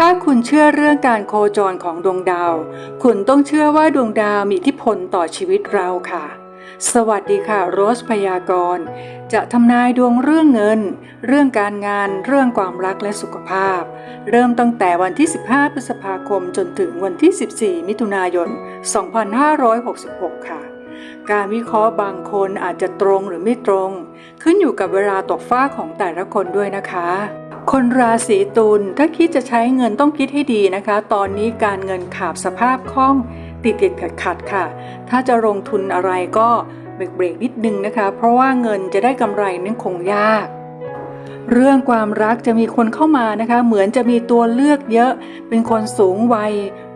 ถ้าคุณเชื่อเรื่องการโคจรของดวงดาว คุณต้องเชื่อว่าดวงดาวมีอิทธิพลต่อชีวิตเราค่ะ สวัสดีค่ะ โรสพยากรณ์จะทำนายดวงเรื่องเงิน เรื่องการงาน เรื่องความรักและสุขภาพ เริ่มตั้งแต่วันที่ 15 พฤษภาคมจนถึงวันที่ 14 มิถุนายน 2566 ค่ะการวิเคราะห์บางคนอาจจะตรงหรือไม่ตรง ขึ้นอยู่กับเวลาตกฟ้าของแต่ละคนด้วยนะคะ คนราศีตุลถ้าคิดจะใช้เงินต้องคิดให้ดีนะคะ ตอนนี้การเงินขาดสภาพคล่องติดติดขัดขัดค่ะ ถ้าจะลงทุนอะไรก็เบรกเบรกนิดนึงนะคะ เพราะว่าเงินจะได้กำไรนั้นคงยาก เรื่องความรักจะมีคนเข้ามานะคะ เหมือนจะมีตัวเลือกเยอะ เป็นคนสูงวัย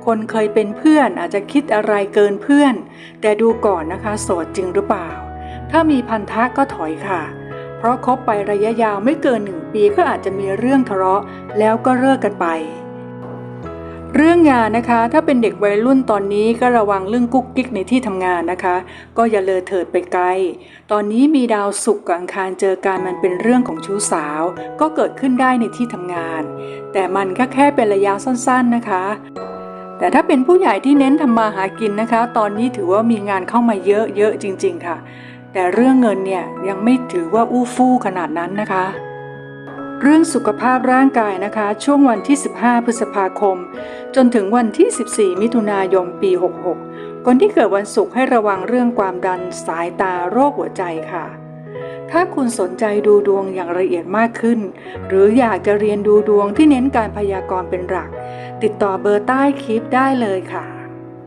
คนเคยเป็นเพื่อนอาจจะคิดอะไรเกินเพื่อน แต่ดูก่อนนะคะ โสดจริงหรือเปล่า ถ้ามีพันธะก็ถอยค่ะ เพราะคบไประยะยาวไม่เกินหนึ่งปีก็อาจจะมีเรื่องทะเลาะแล้วก็เลิกกันไป เรื่องงานนะคะ ถ้าเป็นเด็กวัยรุ่นตอนนี้ก็ระวังเรื่องกุ๊กกิ๊กในที่ทำงานนะคะ ก็อย่าเลอเถิดไปไกล ตอนนี้มีดาวศุกร์กับอังคารเจอกันมันเป็นเรื่องของชู้สาว ก็เกิดขึ้นได้ในที่ทำงาน แต่มันก็แค่เป็นระยะสั้นๆนะคะแต่ถ้าเป็นผู้ใหญ่ที่เน้นทำมาหากินนะคะ ตอนนี้ถือว่ามีงานเข้ามาเยอะๆจริง ๆ ค่ะ แต่เรื่องเงินเนี่ยยังไม่ถือว่าอู้ฟู่ขนาดนั้นนะคะ เรื่องสุขภาพร่างกายนะคะ ช่วงวันที่ 15 พฤษภาคม จนถึงวันที่ 14 มิถุนายนปี 66 คนที่เกิดวันศุกร์ให้ระวังเรื่องความดันสายตาโรคหัวใจค่ะ ถ้าคุณสนใจดูดวงอย่างละเอียดมากขึ้น หรืออยากจะเรียนดูดวงที่เน้นการพยากรณ์เป็นหลัก ติดต่อเบอร์ใต้คลิปได้เลยค่ะ